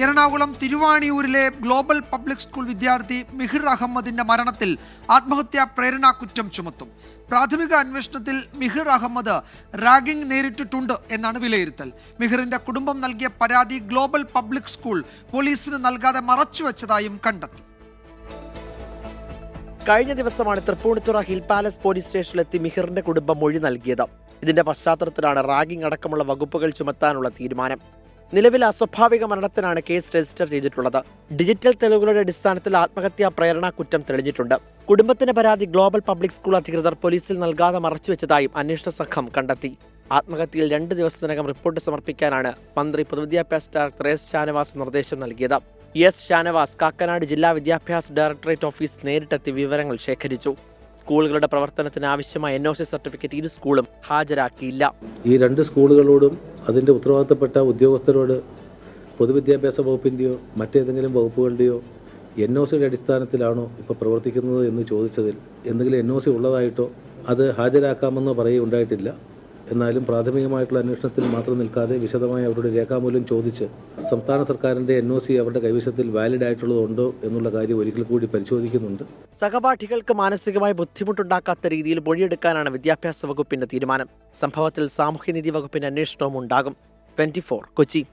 എറണാകുളം തിരുവാണിയൂരിലെ global public school വിദ്യാർത്ഥി മിഹിർ അഹമ്മദിന്റെ മരണത്തിൽ ആത്മഹത്യാ പ്രേരണാ കുറ്റം ചുമത്തും. പ്രാഥമിക അന്വേഷണത്തിൽ മിഹിർ അഹമ്മദ് റാഗിംഗ് നേരിട്ടിട്ടുണ്ട് എന്നാണ് വിലയിരുത്തൽ. മിഹിറിന്റെ കുടുംബം നൽകിയ പരാതി ഗ്ലോബൽ പബ്ലിക് സ്കൂൾ പോലീസിന് നൽകാതെ മറച്ചുവെച്ചതായും കണ്ടെത്തി. കഴിഞ്ഞ ദിവസമാണ് തൃപ്പൂണിത്തുറ ഹിൽ പാലസ് പോലീസ് സ്റ്റേഷനിലെത്തി മിഹിറിന്റെ കുടുംബം മൊഴി നൽകിയത്. ഇതിന്റെ പശ്ചാത്തലത്തിലാണ് റാഗിംഗ് അടക്കമുള്ള വകുപ്പുകൾ ചുമത്താനുള്ള തീരുമാനം. നിലവിൽ അസ്വാഭാവിക മരണത്തിനാണ് കേസ് രജിസ്റ്റർ ചെയ്തിട്ടുള്ളത്. ഡിജിറ്റൽ തെളിവുകളുടെ അടിസ്ഥാനത്തിൽ ആത്മഹത്യാ പ്രേരണ കുറ്റം തെളിഞ്ഞിട്ടുണ്ട്. കുടുംബത്തിന്റെ പരാതി ഗ്ലോബൽ പബ്ലിക് സ്കൂൾ അധികൃതർ പോലീസിൽ നൽകാതെ മറച്ചുവെച്ചതായും അന്വേഷണ സംഘം കണ്ടെത്തി. ആത്മഹത്യയിൽ രണ്ട് ദിവസത്തിനകം റിപ്പോർട്ട് സമർപ്പിക്കാനാണ് മന്ത്രി പൊതുവിദ്യാഭ്യാസ ഡയറക്ടർ എസ് ഷാനവാസ് നിർദ്ദേശം നൽകിയത്. എസ് ഷാനവാസ് കാക്കനാട് ജില്ലാ വിദ്യാഭ്യാസ ഡയറക്ടറേറ്റ് ഓഫീസ് നേരിട്ടെത്തി വിവരങ്ങൾ ശേഖരിച്ചു. സ്കൂളുകളുടെ പ്രവർത്തനത്തിന് ആവശ്യമായ എൻ ഒ സി സർട്ടിഫിക്കറ്റ് ഇരു സ്കൂളും ഹാജരാക്കിയില്ല. ഈ രണ്ട് സ്കൂളുകളോടും അതിന്റെ ഉത്തരവാദിത്തപ്പെട്ട ഉദ്യോഗസ്ഥരോട് പൊതുവിദ്യാഭ്യാസ വകുപ്പിന്റെയോ മറ്റേതെങ്കിലും വകുപ്പുകളുടെയോ എൻ ഒ സിയുടെ അടിസ്ഥാനത്തിലാണോ ഇപ്പോൾ പ്രവർത്തിക്കുന്നത് എന്ന് ചോദിച്ചതിൽ എന്തെങ്കിലും എൻ ഒ സി ഉള്ളതായിട്ടോ അത് ഹാജരാക്കാമെന്നോ പറയുകയുണ്ടായിട്ടില്ല. എന്നാലും പ്രാഥമികമായിട്ടുള്ള അന്വേഷണത്തിൽ മാത്രം നിൽക്കാതെ വിശദമായി അവരുടെ രേഖാമൂല്യം ചോദിച്ച് സംസ്ഥാന സർക്കാരിന്റെ എൻ ഒ സി അവരുടെ കൈവശത്തിൽ വാലിഡ് ആയിട്ടുള്ളതുണ്ടോ എന്നുള്ള കാര്യം ഒരിക്കൽ കൂടി പരിശോധിക്കുന്നുണ്ട്. സഹപാഠികൾക്ക് മാനസികമായി ബുദ്ധിമുട്ടുണ്ടാക്കാത്ത രീതിയിൽ മൊഴിയെടുക്കാനാണ് വിദ്യാഭ്യാസ വകുപ്പിന്റെ തീരുമാനം. സംഭവത്തിൽ സാമൂഹ്യനീതി വകുപ്പിന്റെ അന്വേഷണവും ഉണ്ടാകും. ട്വന്റി കൊച്ചി.